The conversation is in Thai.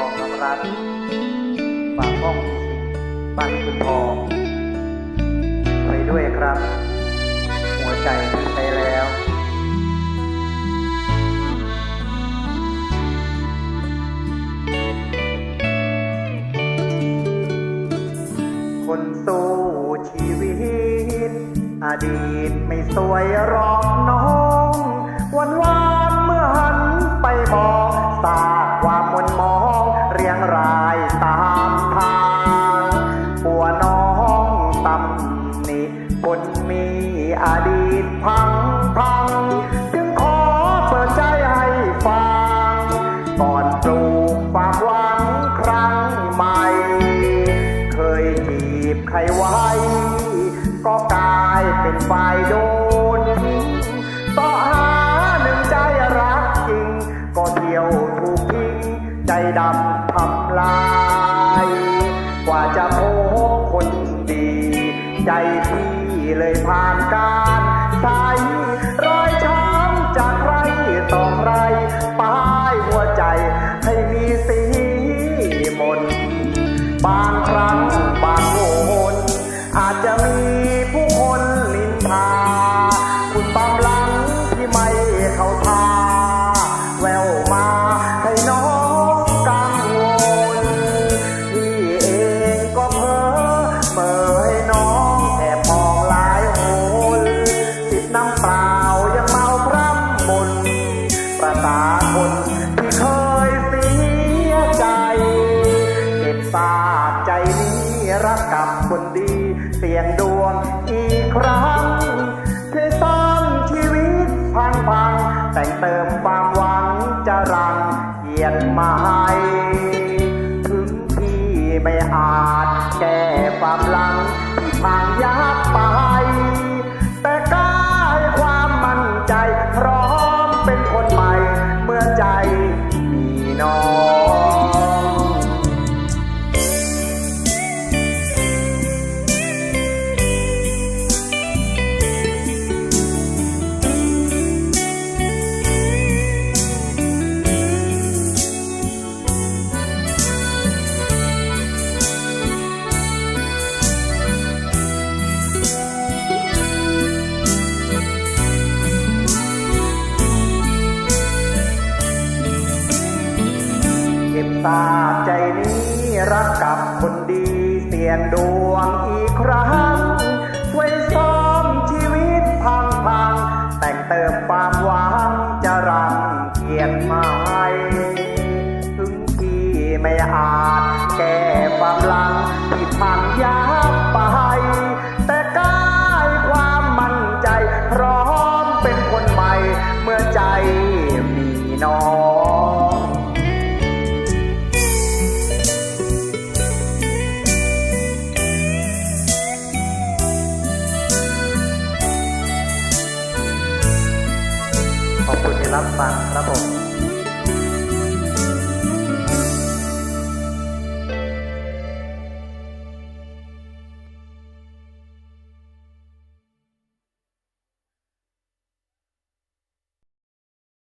องน้องรัตฝากห้องมีสิบ้านคุณทองไปด้วยครับ หัวใจที่ใช้แล้วคนสู้ชีวิต อดีตไม่สวยรอกน้อง วันวานเมื่อหันไปมองสา คนมีอดีตพังพังจึงขอเปิดใจให้ฟัง ก่อนปลูกความหวังครั้งใหม่ เคยจีบใครไว้ ก็กลายเป็นฝ่ายโดนทิ้งต่อหาหนึ่งใจรักจริง ก็เที่ยวถูกทิ้งใจดำทำลาย กว่าจะพบ ใจพี่เลยผ่านการ คนดี เสี่ยงดวงอีกครั้งช่วยซ่อมชีวิตพังพังแต่งเติมความหวังจะรังเกียรติมาให้ ถึงพี่ไม่อาจแก้ เก็บตาใจนี้รักกับคนดีเสี่ยงดวงอีกครั้ง ช่วยซ่อมชีวิตพังพัง แต่งเติมความหวังจะรังเกียรติมาให้ถึงที่ไม่อาจแก้ความหลังที่พังยับไป แต่กายความมั่นใจ พร้อมเป็นคนใหม่ เมื่อใจมีน้อง รับฟังครับผม